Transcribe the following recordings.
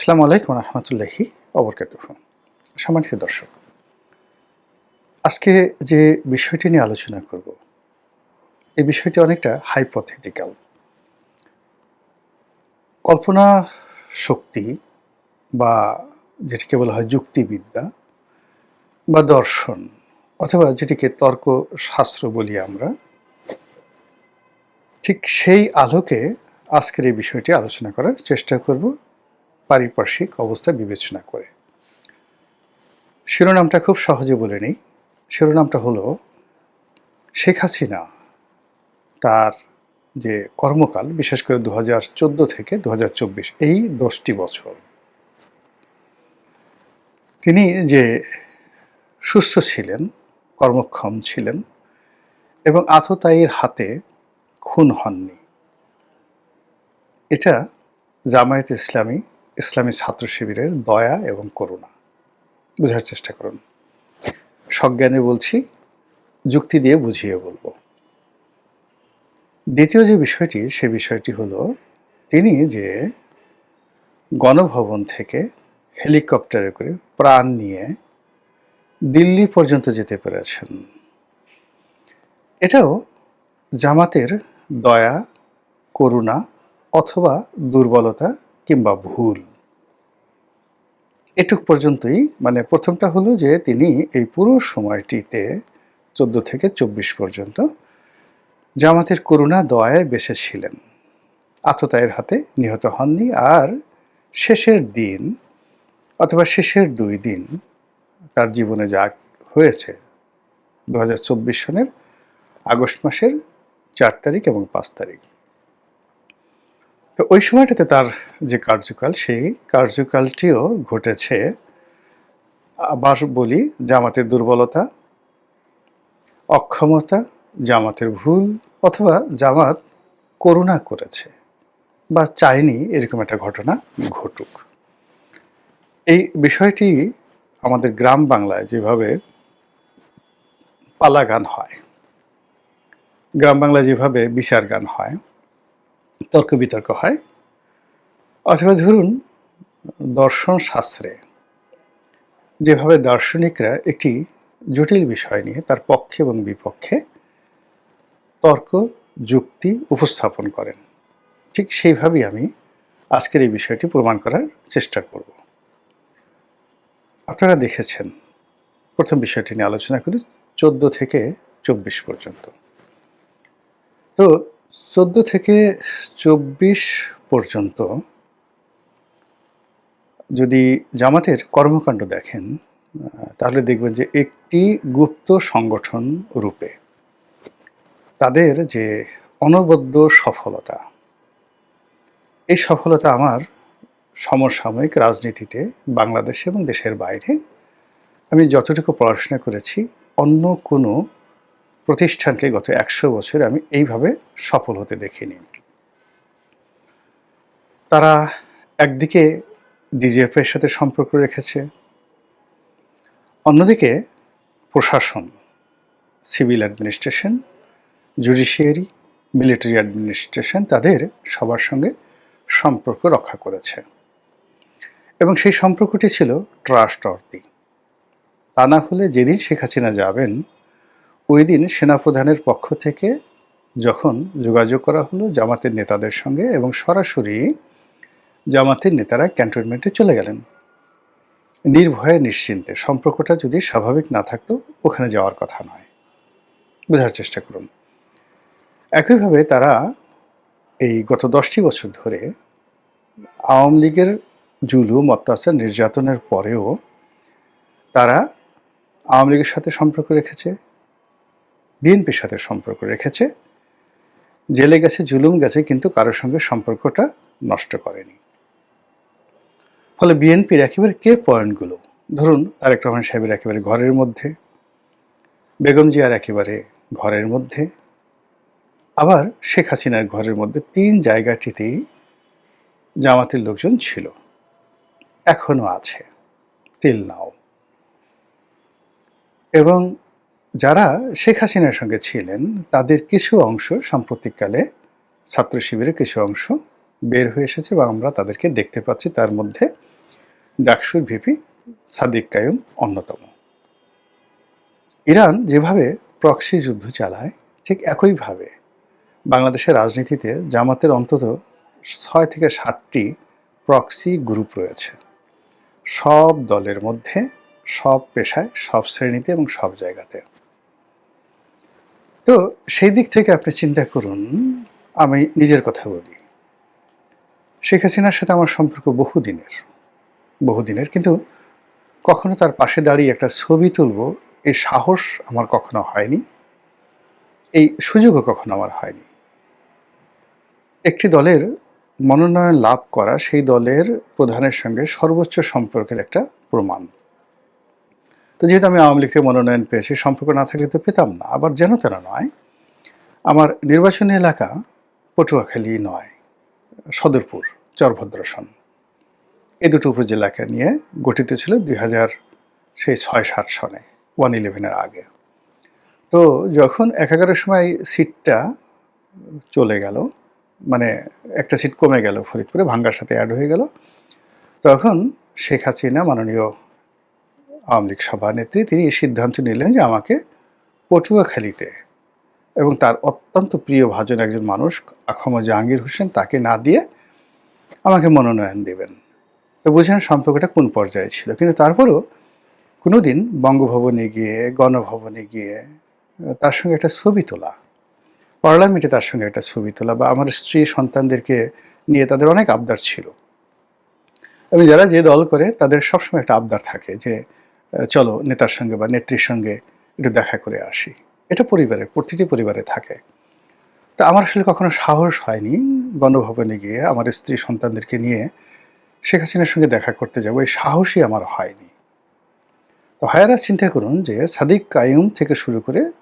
আসসালামু আলাইকুম রহমতুল্লাহি অবরকাত সম্মানিত দর্শক, আজকে যে বিষয়টি নিয়ে আলোচনা করব, এই বিষয়টি অনেকটা হাইপথেটিক্যাল কল্পনা শক্তি বা যেটিকে বলা হয় যুক্তিবিদ্যা বা দর্শন অথবা যেটিকে তর্ক শাস্ত্র বলি আমরা, ঠিক সেই আলোকে আজকের এই বিষয়টি আলোচনা করার চেষ্টা করব। পারিপার্শ্বিক অবস্থা বিবেচনা করে। শিরোনামটা খুব সহজে বলে নিই। শিরোনামটা হলো, শেখ হাসিনা তার যে কর্মকাল, বিশেষ করে দু হাজার চোদ্দ থেকে দু হাজার চব্বিশ, এই দশটি বছর, তিনি যে সুস্থ ছিলেন, কর্মক্ষম ছিলেন এবং আততায়ীর হাতে খুন হননি। এটা জামায়াত ইসলামী ইসলামী ছাত্র শিবিরের দয়া এবং করুণা। বোঝার চেষ্টা করুন। সজ্ঞানে বলছি, যুক্তি দিয়ে বুঝিয়ে বলব। দ্বিতীয় যে বিষয়টি, সে বিষয়টি হলো, তিনি যে গণভবন থেকে হেলিকপ্টারে করে প্রাণ নিয়ে দিল্লি পর্যন্ত যেতে পেরেছেন, এটাও জামাতের দয়া, করুণা অথবা দুর্বলতা কিংবা ভুল। এটুক পর্যন্তই। মানে প্রথমটা হলো যে তিনি এই পুরো সময়টিতে চোদ্দ থেকে চব্বিশ পর্যন্ত জামাতের করুণা, দয়ায় বেঁচে ছিলেন। আততায়ের হাতে নিহত হননি আর শেষের দিন অথবা শেষের দুই দিন তার জীবনে যা হয়েছে দু হাজার চব্বিশ সনের আগস্ট মাসের চার তারিখ এবং পাঁচ তারিখ। তো ওই সময়টাতে তার যে কার্যকাল, সেই কার্যকালটিও ঘটেছে। আবার বলি, জামাতের দুর্বলতা, অক্ষমতা, জামাতের ভুল, অথবা জামাত করুণা করেছে বা চায়নি এরকম একটা ঘটনা ঘটুক। এই বিষয়টি আমাদের গ্রাম বাংলায় যেভাবে পালা গান হয়, গ্রাম বাংলায় যেভাবে বিচার গান হয় তর্ক বিতর্ক হয়। অথবা ধরুন, দর্শন শাস্ত্রে যেভাবে দার্শনিকরা একটি জটিল বিষয় নিয়ে তার পক্ষে এবং বিপক্ষে তর্ক, যুক্তি উপস্থাপন করেন, ঠিক সেইভাবেই আমি আজকের এই বিষয়টি প্রমাণ করার চেষ্টা করব। আপনারা দেখেছেন, প্রথম বিষয়টি নিয়ে আলোচনা করি, চোদ্দ থেকে চব্বিশ পর্যন্ত। তো চোদ্দ থেকে চব্বিশ পর্যন্ত যদি জামাতের কর্মকাণ্ড দেখেন তাহলে দেখবেন যে একটি গুপ্ত সংগঠন রূপে তাদের যে অনবদ্য সফলতা, এই সফলতা আমার সমসাময়িক রাজনীতিতে বাংলাদেশ এবং দেশের বাইরে আমি যতটুকু পড়াশোনা করেছি, অন্য কোনো প্রতিষ্ঠানকে গত একশো বছর আমি এইভাবে সফল হতে দেখিনি। তারা একদিকে ডিজিএফের সাথে সম্পর্ক রেখেছে, অন্যদিকে প্রশাসন, civil administration, judiciary, military administration তাদের সবার সঙ্গে সম্পর্ক রক্ষা করেছে। এবং সেই সম্পর্কটি ছিল ট্রাস্ট অর্দি তা না হলে যেদিন শেখ হাসিনা যাবেন ওই দিন সেনাপ্রধানের পক্ষ থেকে যখন যোগাযোগ করা হলো জামাতের নেতাদের সঙ্গে এবং সরাসরি জামাতের নেতারা ক্যান্টনমেন্টে চলে গেলেন। নির্ভয়ে, নিশ্চিন্তে, সম্পর্কটা যদি স্বাভাবিক না থাকতো ওখানে যাওয়ার কথা নয়। বোঝার চেষ্টা করুন। একইভাবে তারা এই গত দশটি বছর ধরে আওয়ামী লীগের জুলুম অত্যাচার নির্যাতনের পরেও তারা আওয়ামী লীগের সাথে সম্পর্ক রেখেছে। বিএনপির সাথে সম্পর্ক রেখেছে। জেলে গেছে, জুলুম গেছে, কিন্তু কারোর সঙ্গে সম্পর্কটা নষ্ট করেনি। ফলে বিএনপির একেবারে কে পয়েন্টগুলো? ধরুন, তারেক রহমান সাহেবের একেবারে ঘরের মধ্যে, বেগম জিয়ার একেবারে ঘরের মধ্যে, আবার শেখ হাসিনার ঘরের মধ্যে তিন জায়গাটিতেই জামাতের লোকজন ছিল। এখনও আছে টিল নাও এবং যারা শেখ হাসিনার সঙ্গে ছিলেন, তাদের কিছু অংশ সাম্প্রতিককালে ছাত্র শিবিরের কিছু অংশ বের হয়ে এসেছে বা আমরা তাদেরকে দেখতে পাচ্ছি। তার মধ্যে ডাকসুর ভিপি সাদিক কায়ুম অন্যতম। ইরান যেভাবে প্রক্সি যুদ্ধ চালায়, ঠিক একইভাবে বাংলাদেশের রাজনীতিতে জামাতের অন্তত ছয় থেকে ষাটটি প্রক্সি গ্রুপ রয়েছে। সব দলের মধ্যে, সব পেশায়, সব শ্রেণীতে এবং সব জায়গাতে। তো সেই দিক থেকে আপনি চিন্তা করুন, আমি নিজের কথা বলি। শেখ হাসিনার সাথে আমার সম্পর্ক বহুদিনের বহুদিনের কিন্তু কখনো তার পাশে দাঁড়িয়ে একটা ছবি তুলব এই সাহস আমার কখনো হয়নি, এই সুযোগও কখনো আমার হয়নি। একটি দলের মনোনয়ন লাভ করা সেই দলের প্রধানের সঙ্গে সর্বোচ্চ সম্পর্কের একটা প্রমাণ। তো যেহেতু আমি আওয়ামী লীগ থেকে মনোনয়ন পেয়েছি, সম্পর্ক না থাকলে তো পেতাম না। আবার যেন তেন নয়, আমার নির্বাচনী এলাকা পটুয়াখালী নয়, সদরপুর, চরভদ্রসন। এই দুটো উপজেলাকে নিয়ে গঠিত ছিল দুই হাজার সেই ছয়, সাত সনে, ওয়ান ইলেভেনের আগে। তো যখন এক এগারোর সময় সিটটা চলে গেল মানে একটা সিট কমে গেল ফরিদপুরে, ভাঙ্গার সাথে অ্যাড হয়ে গেল, তখন শেখ হাসিনা মাননীয় আওয়ামী লীগ সভানেত্রী তিনি এই সিদ্ধান্ত নিলেন যে আমাকে পটুয়াখালীতে এবং তার অত্যন্ত প্রিয় ভাজন একজন মানুষ, আখম জাহাঙ্গীর হোসেন, তাকে না দিয়ে আমাকে মনোনয়ন দেবেন। তো বুঝেন সম্পর্কটা কোন পর্যায়ে ছিল। কিন্তু তারপরও কোনোদিন বঙ্গভবনে গিয়ে, গণভবনে গিয়ে, তার সঙ্গে একটা ছবি তোলা, পার্লামেন্টে তার সঙ্গে একটা ছবি তোলা বা আমার স্ত্রী সন্তানদেরকে নিয়ে তাদের অনেক আবদার ছিল। এবং যারা যে দল করে, তাদের সবসময় একটা আবদার থাকে যে চলো নেতার সঙ্গে বা নেত্রীর সঙ্গে একটু দেখা করে আসি। এটা পরিবারে, প্রতিটি পরিবারে থাকে। তা আমার আসলে কখনো সাহস হয়নি গণভবনে গিয়ে আমার স্ত্রী সন্তানদেরকে নিয়ে শেখ হাসিনার সঙ্গে দেখা করতে যাব, এই সাহসই আমার হয়নি। তো হায়ারা চিন্তা করুন যে সাদিক কায়ুম থেকে শুরু করে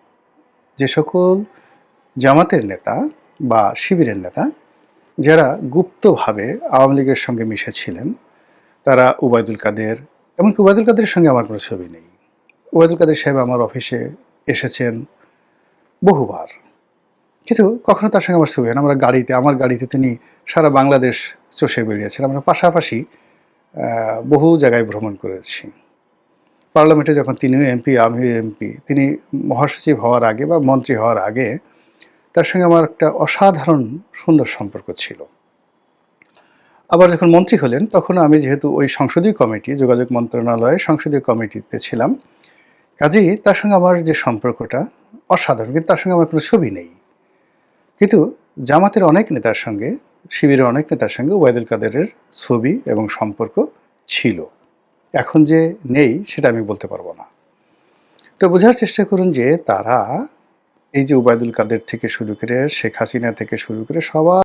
যে সকল জামাতের নেতা বা শিবিরের নেতা, যারা গুপ্তভাবে আওয়ামী লীগের সঙ্গে মিশেছিলেন, তারা উবায়দুল কাদের এমনকি উবায়দুল কাদের সঙ্গে আমার কোনো ছবি নেই। উবায়দুল কাদের সাহেব আমার অফিসে এসেছেন বহুবার। কিন্তু কখনো তার সঙ্গে আমার ছবি হয় আমরা গাড়িতে, আমার গাড়িতে তিনি সারা বাংলাদেশ চষে বেরিয়েছেন আমরা পাশাপাশি বহু জায়গায় ভ্রমণ করেছি। পার্লামেন্টে যখন তিনিও এমপি, আমিও এমপি, তিনি মহাসচিব হওয়ার আগে বা মন্ত্রী হওয়ার আগে তার সঙ্গে আমার একটা অসাধারণ সুন্দর সম্পর্ক ছিল। আবার যখন মন্ত্রী হলেন, তখন আমি যেহেতু ওই সংসদীয় কমিটি, যোগাযোগ মন্ত্রণালয়ের সংসদীয় কমিটিতে ছিলাম, কাজেই তার সঙ্গে আমার যে সম্পর্কটা অসাধারণ, কিন্তু তার সঙ্গে আমার কোনো ছবি নেই। কিন্তু জামাতের অনেক নেতার সঙ্গে, শিবিরের অনেক নেতার সঙ্গে ওয়াইদুল কাদেরের ছবি এবং সম্পর্ক ছিল। এখন যে নেই, সেটা আমি বলতে পারব না। তো বোঝার চেষ্টা করুন যে তারা এই যে ওবায়দুল কাদের থেকে শুরু করে শেখ হাসিনা থেকে শুরু করে সবার